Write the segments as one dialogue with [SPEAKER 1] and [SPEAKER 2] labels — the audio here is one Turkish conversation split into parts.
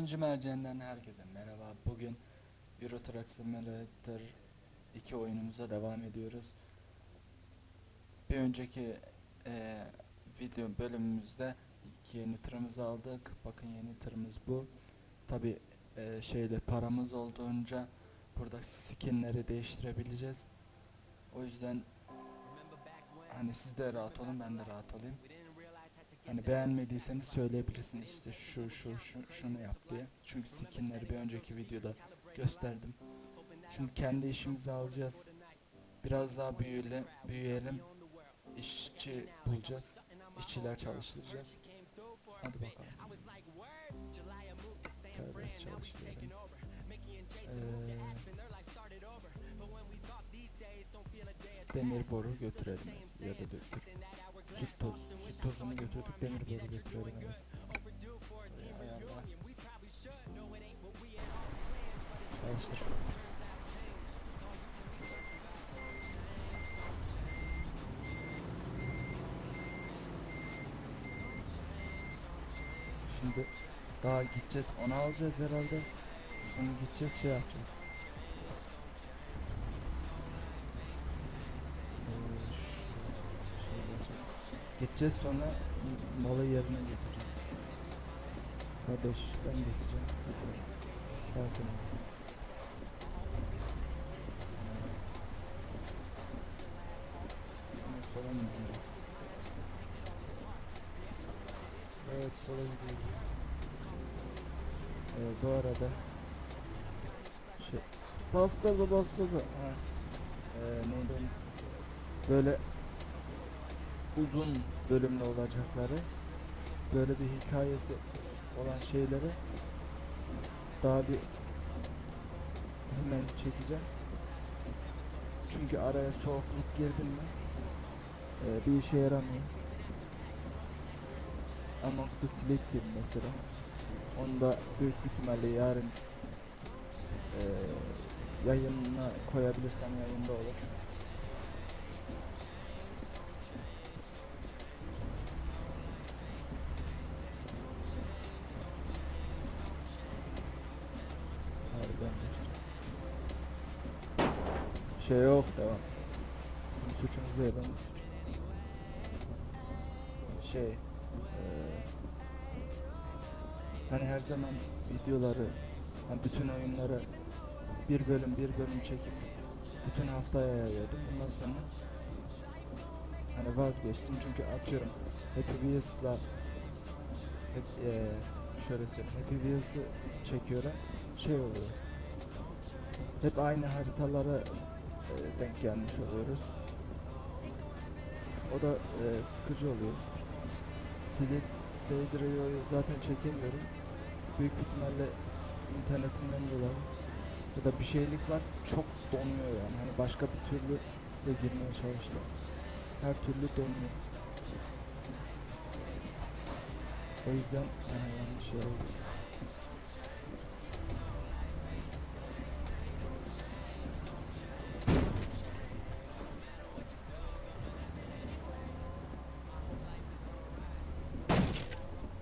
[SPEAKER 1] Oyuncu merceğinden herkese merhaba. Bugün Euro Truck Simulator 2 oyunumuza devam ediyoruz. Bir önceki eee, video bölümümüzde yeni tırımızı aldık. Bakın yeni tırımız bu. Tabi şeyde paramız olduğunca burada skinleri değiştirebileceğiz. O yüzden hani siz de rahat olun ben de rahat olayım. Hani beğenmediyseniz söyleyebilirsiniz işte şu şu şu şunu yap diye. Çünkü skinleri bir önceki videoda gösterdim. Şimdi kendi işimizi alacağız. Biraz daha büyüyelim, büyüyelim. İşçi bulacağız. İşçiler çalıştıracağız. Hadi bakalım. Serbest çalıştıralım. Ee, demir boru götürelim ya da döktük. Süt toz, süt tozunu götürdük demir boru götürelim evet. Çalıştır. Şimdi daha gideceğiz onu alacağız herhalde. Sonra gideceğiz şey yapacağız. Gideceğiz sonra malı yerine getireceğiz. Kardeş ben getireceğim. Sakin ol. Sola mı gidiyoruz? Evet sola gidiyoruz. Ee, bu arada şey bas gaza bas gaza. Ha. Ee, neydi? Böyle uzun bölümlü olacakları böyle bir hikayesi olan şeyleri daha bir hemen çekeceğim. Çünkü araya soğukluk girdim mi ee, bir işe yaramıyor. Among the Sleep gibi mesela. Onu da büyük ihtimalle yarın eee yayınına koyabilirsem yayında olur. Zaman videoları hani bütün oyunları bir bölüm bir bölüm çekip bütün haftaya yayıyordum. Bundan sonra hani vazgeçtim. Çünkü atıyorum Happy Wheels'la hep, eee, şöyle söyleyeyim Happy Wheels'ı çekiyorum şey oluyor. Hep aynı haritalara eee, denk gelmiş oluyoruz. O da eee, sıkıcı oluyor. Slade, Slade zaten çekemiyorum büyük ihtimalle internetimden dolayı ya da bir şeylik var çok donuyor yani. Hani başka bir türlü de girmeye çalıştım her türlü donuyor. O yüzden yani yanlış şey oldu.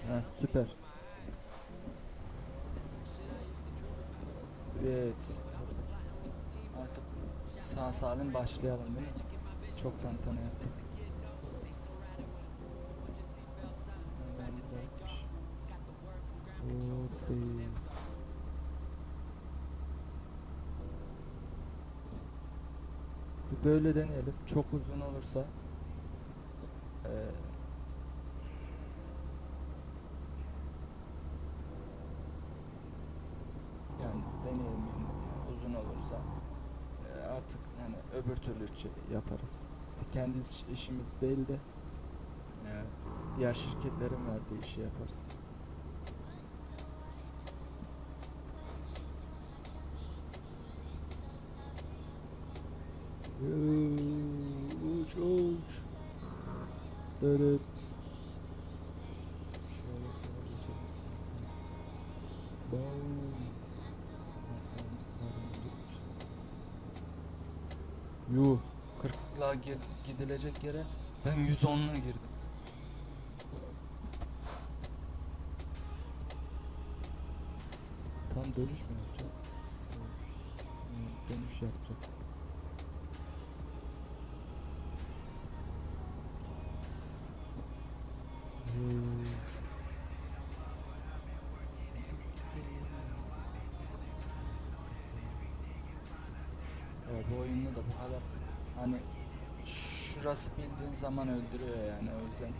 [SPEAKER 1] Ha, süper. Evet. Artık sağ salim başlayalım değil mi? Çok tantana böyle deneyelim. Çok uzun olursa eee yani deneyelim yani uzun olursa e, artık hani çe- yaparız. Kendi iş- işimiz değil de e, diğer şirketlerin verdiği işi yaparız. Uç uç. Evet. Gidilecek yere ben 110'la girdim. Tam dönüş mü yapacağız? Dönüş yapacağız. Şurası bildiğin zaman öldürüyor yani o yüzden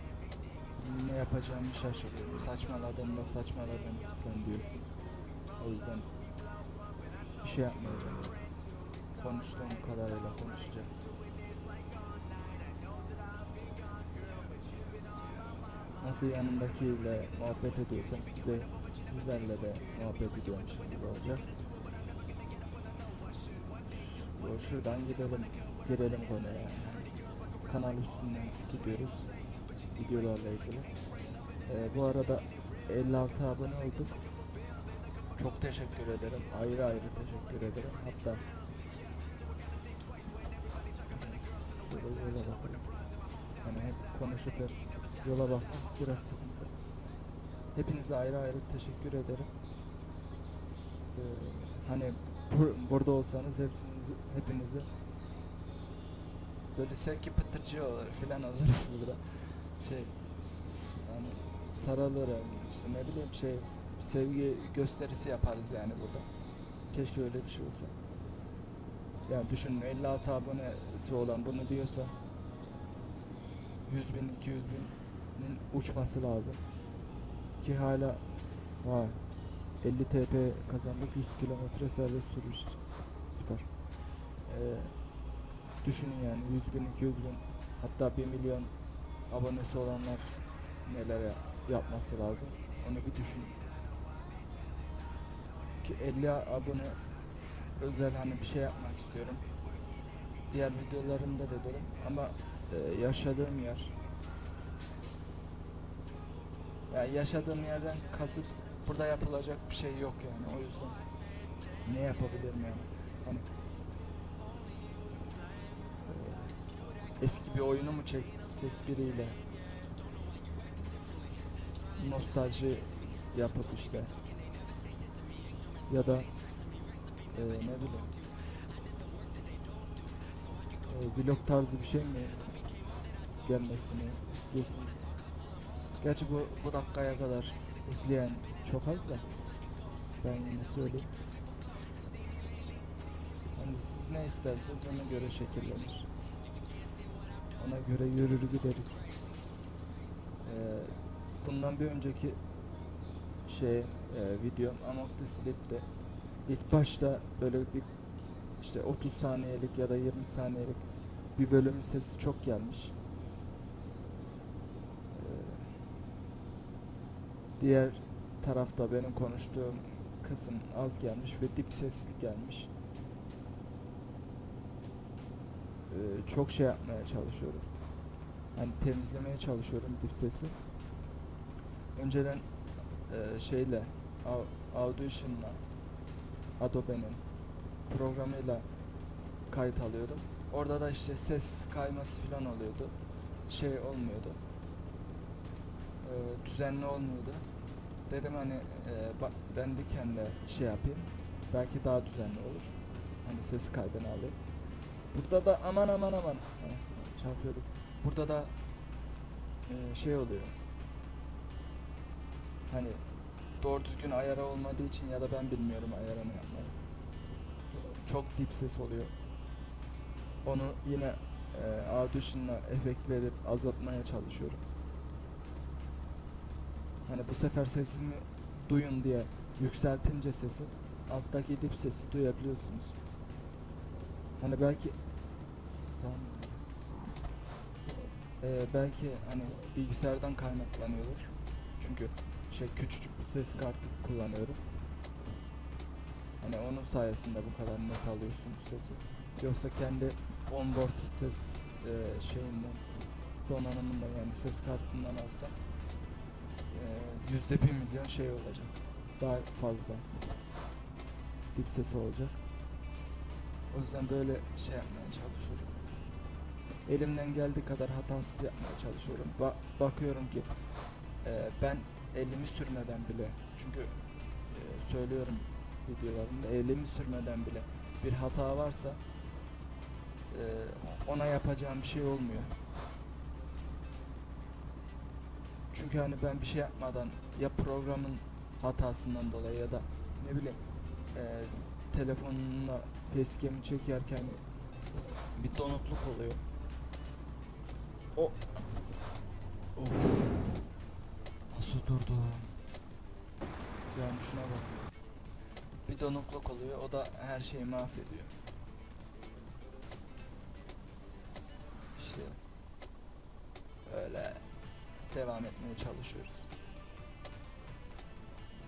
[SPEAKER 1] ne yapacağımı şaşırıyorum. Saçmaladığımda saçmaladığınız falan diyorsunuz. O yüzden bir şey yapmayacağım. Konuştuğum kadarıyla konuşacağım. Nasıl yanımdakiyle muhabbet ediyorsam size sizlerle de muhabbet ediyormuş gibi olacak. Şuradan gidelim, girelim konuya. Kanal üstünden gidiyoruz videolarla ilgili. Ee, bu arada 56 abone olduk. Çok teşekkür ederim. Ayrı ayrı teşekkür ederim. Hatta şöyle yola bakalım. Hani hep konuşup hep yola bakmak biraz sıkıntı. Hepinize ayrı ayrı teşekkür ederim. Ee, hani bur- burada olsanız hepsinizi, hepinizi böyle sevki pıtırcı olur filan oluruz burada. Şey hani sarılırım işte ne bileyim şey sevgi gösterisi yaparız yani burada. Keşke öyle bir şey olsa. Yani düşünün 56 abonesi olan bunu diyorsa 100 bin 200 binin uçması lazım. Ki hala var 50 TP kazandık 100 kilometre serbest sürüş. Süper. Ee, düşünün yani 100 bin 200 bin hatta 1 milyon abonesi olanlar neler ya- yapması lazım onu bir düşünün. Ki 50 abone özel hani bir şey yapmak istiyorum. Diğer videolarımda da dedim ama e, yaşadığım yer yani yaşadığım yerden kasıt burada yapılacak bir şey yok yani o yüzden ne yapabilirim yani hani eski bir oyunu mu çeksek biriyle nostalji yapıp işte ya da e, ne bileyim e, vlog tarzı bir şey mi gelmesini istiyorsunuz? Gerçi bu, bu dakikaya kadar izleyen çok az da ben yine söyleyeyim. Hani siz ne isterseniz ona göre şekillenir. Ona göre yürür gideriz. Ee, bundan bir önceki şey e, videom Amok the Sleep'te ilk başta böyle bir işte 30 saniyelik ya da 20 saniyelik bir bölümün sesi çok gelmiş. Ee, diğer tarafta benim konuştuğum kısım az gelmiş ve dip sesli gelmiş. Ee, çok şey yapmaya çalışıyorum. Hani temizlemeye çalışıyorum dip sesi. Önceden e, şeyle Au- Audition'la Adobe'nin programıyla kayıt alıyordum. Orada da işte ses kayması falan oluyordu. Şey olmuyordu. Ee, düzenli olmuyordu. Dedim hani e, ben de kendi şey yapayım. Belki daha düzenli olur. Hani ses kaydını alayım. Burada da aman aman aman çarpıyorduk. Burada da e, şey oluyor. Hani doğru düzgün ayarı olmadığı için ya da ben bilmiyorum ayarını yapmayı. Çok dip ses oluyor. Onu yine e, Audition'la efekt verip azaltmaya çalışıyorum. Hani bu sefer sesimi duyun diye yükseltince sesi alttaki dip sesi duyabiliyorsunuz. Hani belki Sound- Ee, belki hani bilgisayardan kaynaklanıyordur. Çünkü şey küçücük bir ses kartı kullanıyorum. Hani onun sayesinde bu kadar net alıyorsunuz sesi. Yoksa kendi onboard ses e, şeyinden donanımından yani ses kartından alsam e, yüzde bir milyon şey olacak. Daha fazla dip sesi olacak. O yüzden böyle şey yapmaya çalışıyorum. Elimden geldiği kadar hatasız yapmaya çalışıyorum. Ba- bakıyorum ki e, ben elimi sürmeden bile çünkü e, söylüyorum videolarında elimi sürmeden bile bir hata varsa e, ona yapacağım bir şey olmuyor. Çünkü hani ben bir şey yapmadan ya programın hatasından dolayı ya da ne bileyim e, telefonla facecam'i çekerken bir donukluk oluyor. O Of. Nasıl durdu? Yani şuna bak. Bir donukluk oluyor. O da her şeyi mahvediyor. İşte öyle devam etmeye çalışıyoruz.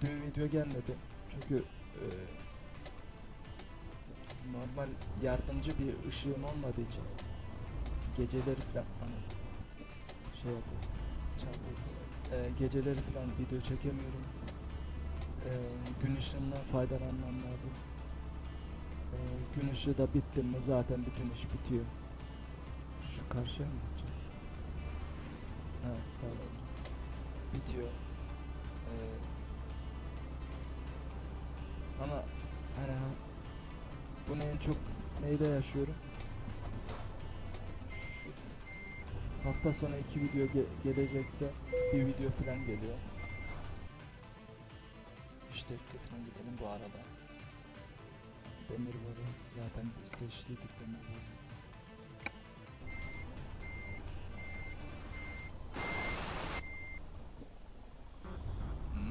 [SPEAKER 1] Dün video gelmedi. Çünkü e, normal yardımcı bir ışığım olmadığı için geceleri falan hani şey yapıyor, çarpıyor. E, geceleri falan video çekemiyorum. E, gün ışığından faydalanmam lazım. E, gün ışığı da bitti mi zaten bütün iş bitiyor. Şu karşıya mı gideceğiz? Ha sağ olun. Bitiyor. E, ama hani ha, bunu en çok neyde yaşıyorum? Hafta sonu iki video ge- gelecekse bir video falan geliyor. İşte falan gidelim bu arada. Demir boru zaten biz seçtiydik demir boru.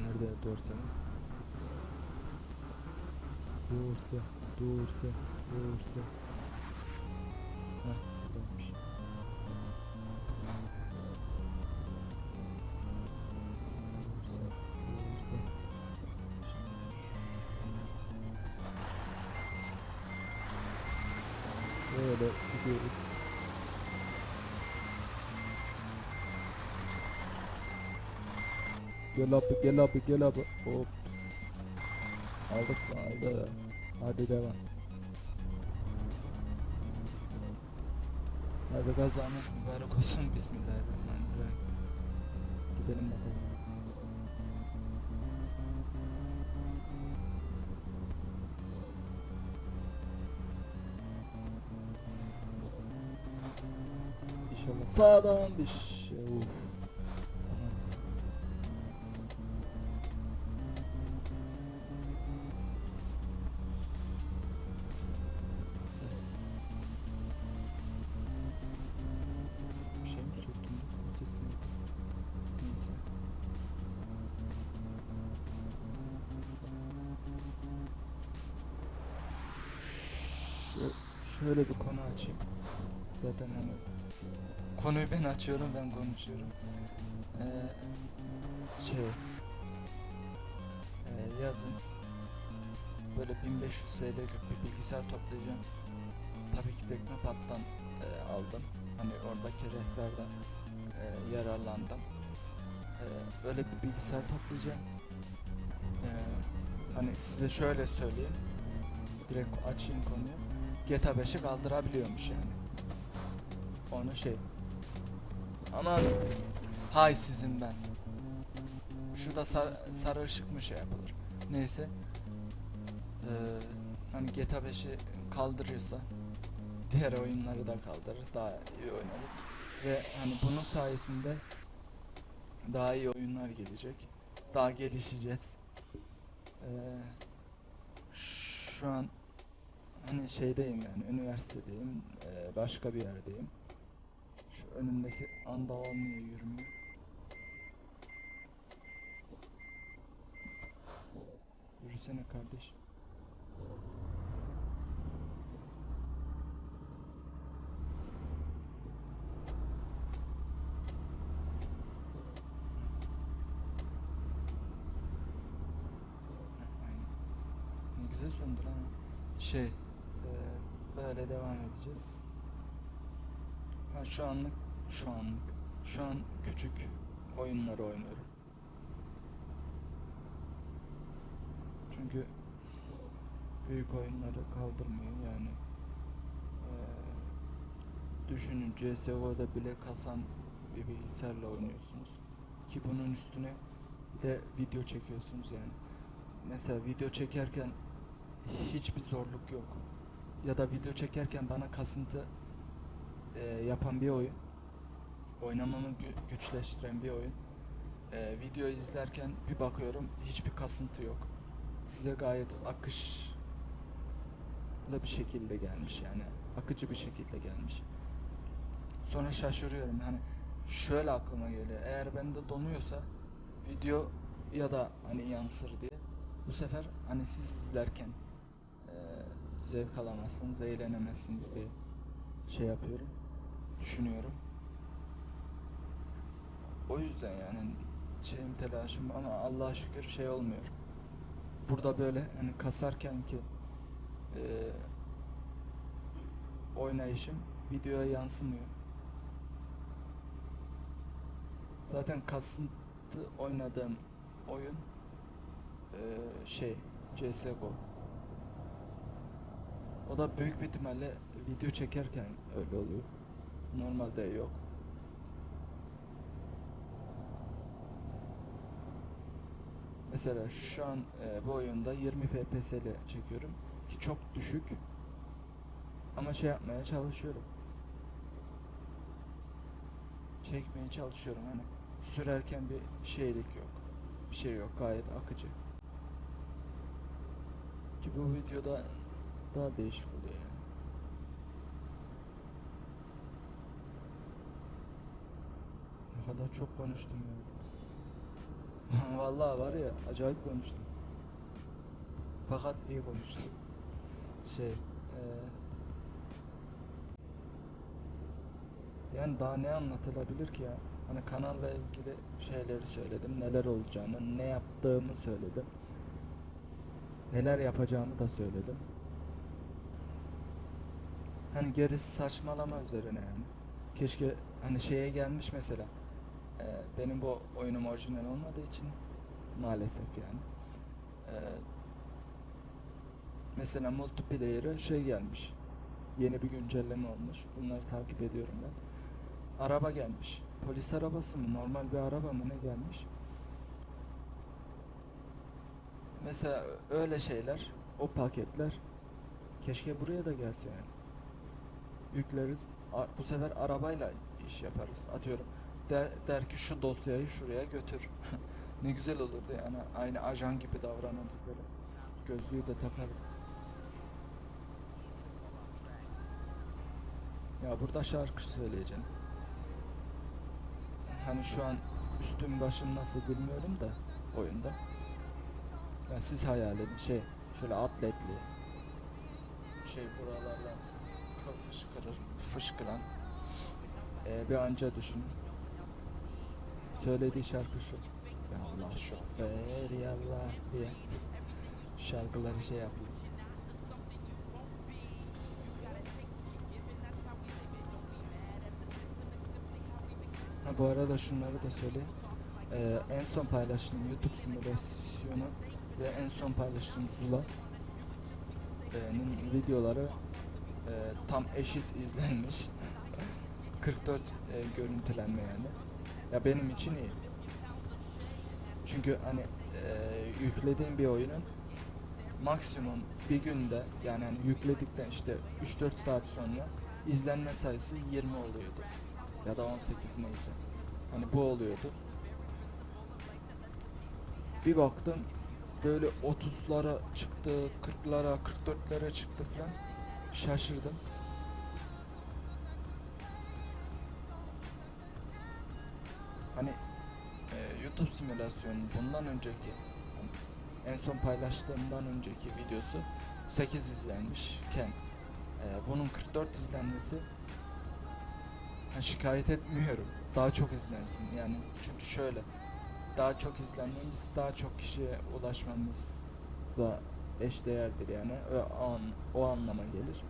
[SPEAKER 1] Nerede dörseniz? Doğursa, doğursa, doğursa. Heh, buradaymış. Şöyle gidiyoruz. Gel abi, gel abi, gel abi. Hop. Aldık mı? Hadi devam. Hadi kazamız mübarek olsun. Bismillahirrahmanirrahim. Gidelim bakalım. İnşallah sağdan bir Şöyle bir konu açayım. Zaten hani konuyu ben açıyorum ben konuşuyorum. Ee, şey ee, yazın böyle 1500 TL'lik bir bilgisayar toplayacağım. Tabii ki Teknopat'tan e, aldım. Hani oradaki rehberden e, yararlandım. E, böyle bir bilgisayar toplayacağım. E, hani size şöyle söyleyeyim. Direkt açayım konuyu. GTA 5'i kaldırabiliyormuş yani. Onu şey. Aman hay sizin ben. Şurada sar, sarı ışık mı şey yapılır. Neyse. Ee, hani GTA 5'i kaldırıyorsa diğer oyunları da kaldırır. Daha iyi oynarız. Ve hani bunun sayesinde daha iyi oyunlar gelecek. Daha gelişeceğiz. Ee, şu an hani şeydeyim yani üniversitedeyim. ee, başka bir yerdeyim. Şu önümdeki anda olmuyor yürümüyor. Yürüsene kardeş. Ne güzel söndür ha. Şey, böyle devam edeceğiz. Ben şu anlık, şu anlık, şu an küçük oyunları oynuyorum. Çünkü büyük oyunları kaldırmıyor yani. Eee düşünün CSGO'da bile kasan bir bilgisayarla oynuyorsunuz. Ki bunun üstüne de video çekiyorsunuz yani. Mesela video çekerken hiçbir zorluk yok. Ya da video çekerken bana kasıntı e, yapan bir oyun. Oynamamı gü- güçleştiren bir oyun. E, video izlerken bir bakıyorum hiçbir kasıntı yok. Size gayet akışlı bir şekilde gelmiş yani. Akıcı bir şekilde gelmiş. Sonra şaşırıyorum hani şöyle aklıma geliyor. Eğer bende donuyorsa video ya da hani yansır diye bu sefer hani siz izlerken zevk alamazsınız, eğlenemezsiniz diye şey yapıyorum, düşünüyorum. O yüzden yani şeyim telaşım ama Allah'a şükür şey olmuyor. Burada böyle hani kasarken ki eee, oynayışım videoya yansımıyor. Zaten kasıntı oynadığım oyun eee, şey CSGO. O da büyük bir ihtimalle video çekerken öyle oluyor. Normalde yok. Mesela şu an eee, bu oyunda 20 FPS ile çekiyorum ki çok düşük. Ama şey yapmaya çalışıyorum. Çekmeye çalışıyorum hani sürerken bir şeylik yok. Bir şey yok gayet akıcı. Ki bu videoda daha değişik oluyor yani. Ne kadar çok konuştum ya. Vallahi var ya acayip konuştum. Fakat iyi konuştum. Şey eee Yani daha ne anlatılabilir ki ya? Hani kanalla ilgili şeyleri söyledim, neler olacağını, ne yaptığımı söyledim. Neler yapacağımı da söyledim. Hani gerisi saçmalama üzerine yani. Keşke hani şeye gelmiş mesela. Eee, benim bu oyunum orijinal olmadığı için maalesef yani. Eee, mesela multiplayer'e şey gelmiş. Yeni bir güncelleme olmuş. Bunları takip ediyorum ben. Araba gelmiş. Polis arabası mı? Normal bir araba mı ne gelmiş? Mesela öyle şeyler, o paketler keşke buraya da gelse yani. Yükleriz. Bu sefer arabayla iş yaparız. Atıyorum. Der, der ki şu dosyayı şuraya götür. Ne güzel olurdu yani. Aynı ajan gibi davranırdık böyle. Gözlüğü de takardık. Ya burada şarkı söyleyeceğim. Hani şu an üstüm başım nasıl bilmiyorum da oyunda. Ya siz hayal edin şey şöyle atletli şey buralarla kıl fışkırır fışkıran Ee, bir anca düşün. Söylediği şarkı şu. Ya Allah şoför ya Allah diye şarkıları şey yapıyor. Ha bu arada şunları da söyleyeyim. Ee, en son paylaştığım YouTube simülasyonu ve en son paylaştığım Zula'nın videoları e, tam eşit izlenmiş. 44 e, görüntülenme yani. Ya benim için iyi. Çünkü hani e, yüklediğim bir oyunun maksimum bir günde yani hani yükledikten işte 3-4 saat sonra izlenme sayısı 20 oluyordu. Ya da 18 neyse. Hani bu oluyordu. Bir baktım böyle 30'lara çıktı, 40'lara, 44'lere çıktı falan. Şaşırdım. Hani e, YouTube simülasyonu bundan önceki en son paylaştığımdan önceki videosu 8 izlenmişken e, bunun 44 izlenmesi ha, şikayet etmiyorum. Daha çok izlensin yani çünkü şöyle daha çok izlenmemiz daha çok kişiye ulaşmamızla eşdeğerdir yani o, an, o anlama gelir.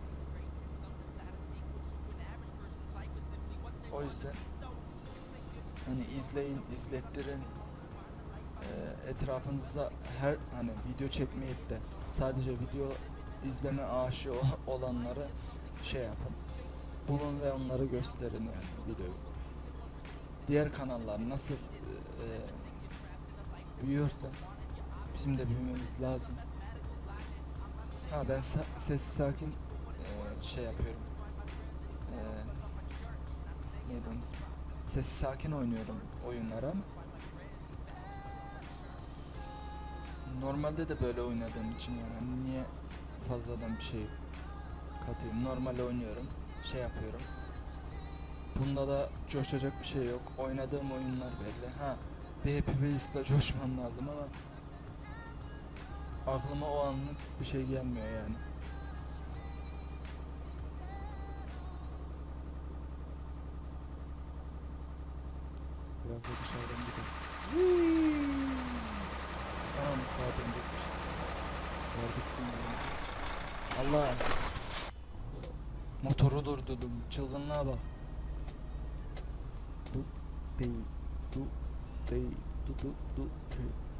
[SPEAKER 1] O yüzden hani izleyin, izlettirin. Ee, etrafınızda her hani video çekmeyip de sadece video izleme aşığı ol- olanlara şey yapın. Bulun ve onları gösterin yani videoyu. Diğer kanallar nasıl e, büyüyorsa bizim de büyümemiz lazım. Ha ben sa- sessiz sakin eee, şey yapıyorum. Eee neydi onun ismi? Sessiz sakin oynuyorum oyunlara Normalde de böyle oynadığım için yani niye fazladan bir şey katayım? Normal oynuyorum, şey yapıyorum. Bunda da coşacak bir şey yok. Oynadığım oyunlar belli. Ha, bir Happy Wheels'da coşmam lazım ama aklıma o anlık bir şey gelmiyor yani. Biraz da dışarıdan gidelim. Tamam saat öncekmişiz. Verdik. Allah! Motoru durdurdum. Çılgınlığa bak. Du değil. Du değil. Du du du değil.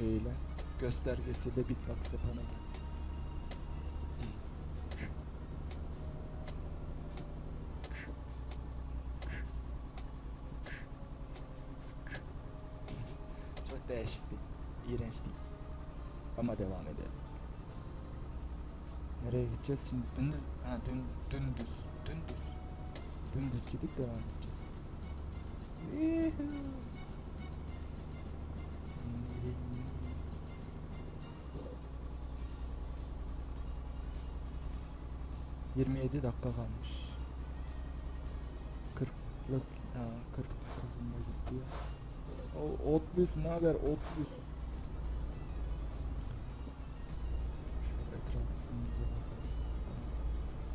[SPEAKER 1] Şeyiyle göstergesiyle beatbox yapana da. Çok değişikti. İğrençti. Ama devam edelim. Nereye gideceğiz şimdi? Dümdüz, ha dün, dümdüz, dümdüz. Dümdüz gidip devam edeceğiz. 27 dakika kalmış. 40'lık ha 40 hızında gitti ya. O otbüs ne haber otbüs?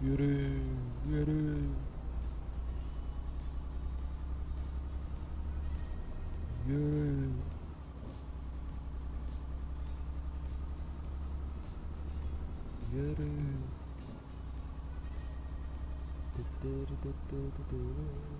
[SPEAKER 1] Yürü. tu tu tu tu tu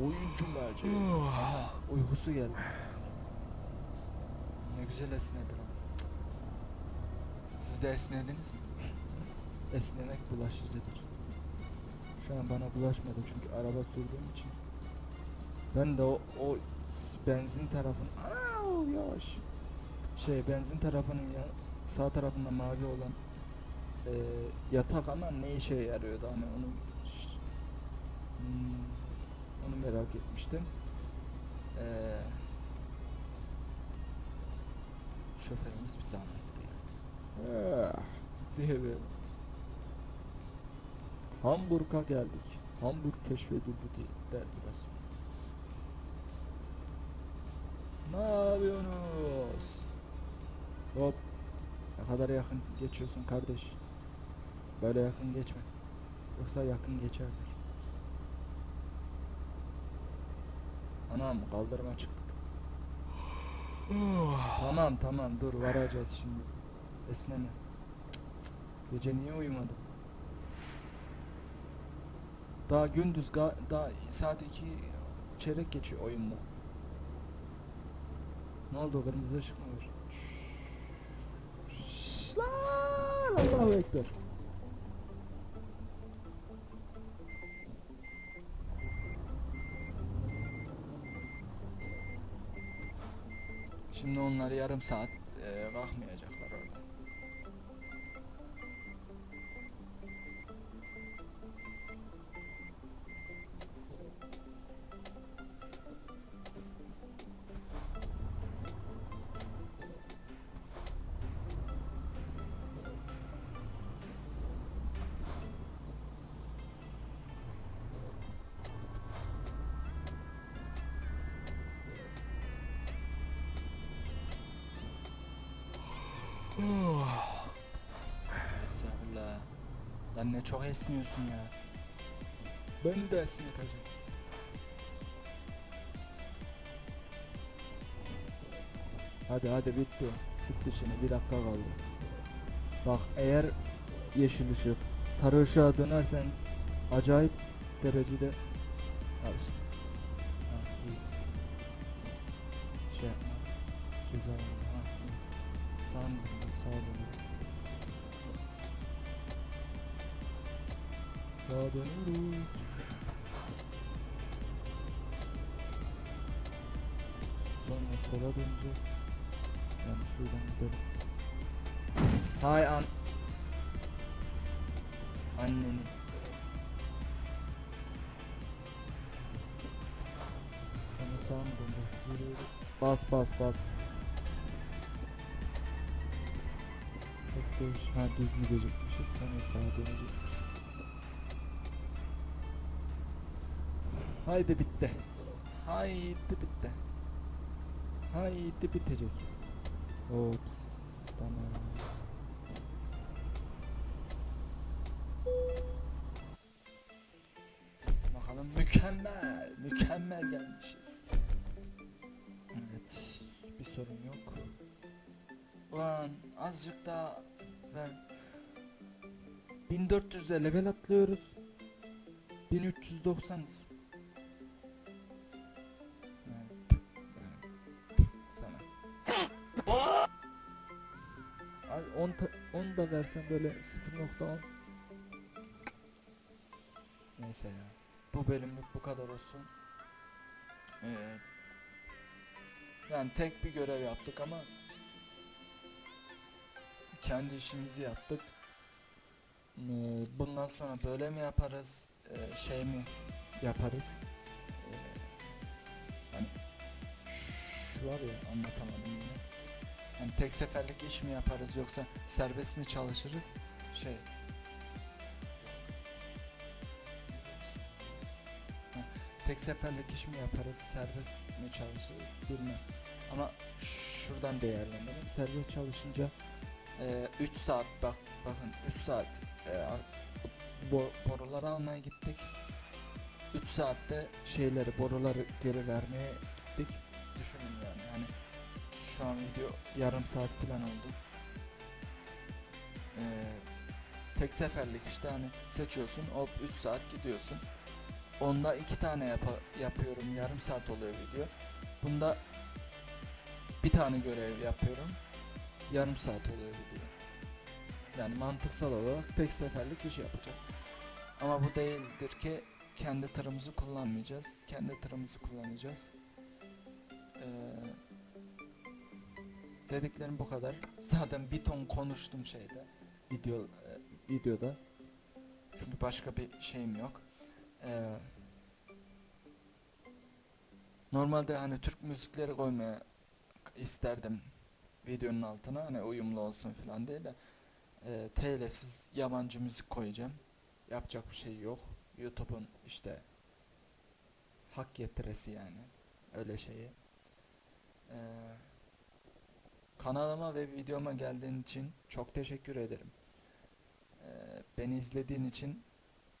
[SPEAKER 1] Oyuncu merceği. Uykusu geldi. Ne güzel esnedi lan. Siz de esnediniz mi? Esnemek bulaşıcıdır. Şu an bana bulaşmadı çünkü araba sürdüğüm için. Ben de o, o benzin tarafın Aa, yavaş. Şey benzin tarafının ya sağ tarafında mavi olan e, yatak ama ne işe yarıyordu hani onu hmm, onu merak etmiştim. Ee, şoförümüz bir zahmetti ya. Ah, diye bir. Hamburg'a geldik. Hamburg keşfedildi diye der biraz. Ne yapıyorsunuz? Hop. Ne kadar yakın geçiyorsun kardeş. Böyle yakın geçme. Yoksa yakın geçerler. Anam kaldırıma çıktık. tamam tamam dur varacağız şimdi. Esneme. Gece niye uyumadın? Daha gündüz daha saat 2 çeyrek geçiyor oyunda. Ne oldu kırmızı ışık mı var? Allahu Ekber. Şimdi onlar yarım saat eee kalkmayacaklar Ne çok esniyorsun ya. Beni de esneteceğim. Hadi hadi bitti. Sık dişini bir dakika kaldı. Bak eğer yeşil ışık sarı ışığa dönersen acayip derecede al işte. Sonra sola döneceğiz. Yani şuradan gidelim. Hay an. Anneni. Yürü yürü. Bas bas bas. Çok değiş. Ha düz gidecekmişiz. Sonra sağa dönecekmişiz. Haydi bitti. Haydi bitti. Haydi bitecek. Ops. Bakalım mükemmel. Mükemmel gelmişiz. Evet. Bir sorun yok. Ulan azıcık daha ver. 1400'e level atlıyoruz. 1390'ız. Ay 10 ta- 10 da versen böyle 0.10. Neyse ya. Bu bölümlük bu kadar olsun. Ee, yani tek bir görev yaptık ama kendi işimizi yaptık. Ee, bundan sonra böyle mi yaparız? Ee, şey mi yaparız? Ee, hani şu var ya anlatamadım. Yani tek seferlik iş mi yaparız yoksa serbest mi çalışırız? Şey. Tek seferlik iş mi yaparız, serbest mi çalışırız bilmem. Ama şuradan değerlendirelim. Serbest çalışınca 3 saat bak bakın 3 saat e, bo boruları almaya gittik. 3 saatte şeyleri boruları geri vermeye gittik. Düşünün yani. Yani şu an video yarım saat falan oldu. Ee, tek seferlik işte hani seçiyorsun hop 3 saat gidiyorsun. Onda iki tane yapa- yapıyorum yarım saat oluyor video. Bunda bir tane görev yapıyorum yarım saat oluyor video. Yani mantıksal olarak tek seferlik iş yapacağız. Ama bu değildir ki kendi tırımızı kullanmayacağız. Kendi tırımızı kullanacağız. Ee, dediklerim bu kadar. Zaten bir ton konuştum şeyde. Video e, videoda. Çünkü başka bir şeyim yok. Ee, normalde hani Türk müzikleri koymaya isterdim videonun altına hani uyumlu olsun falan diye de e, telifsiz yabancı müzik koyacağım. Yapacak bir şey yok. YouTube'un işte hak getiresi yani öyle şeyi. Ee, kanalıma ve videoma geldiğin için çok teşekkür ederim. Ee, beni izlediğin için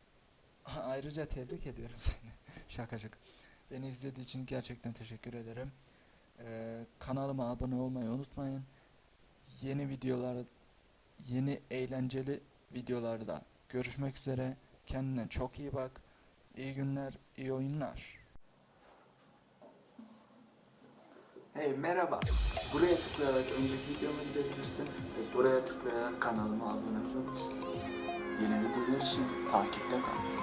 [SPEAKER 1] ayrıca tebrik ediyorum seni. şaka şaka. Beni izlediği için gerçekten teşekkür ederim. Ee, kanalıma abone olmayı unutmayın. Yeni videolar, yeni eğlenceli videolarda görüşmek üzere. Kendine çok iyi bak. İyi günler, iyi oyunlar. Hey merhaba. Buraya tıklayarak önceki videomu izleyebilirsin. Ve buraya tıklayarak kanalıma abone olabilirsin. Yeni videolar için takipte kal.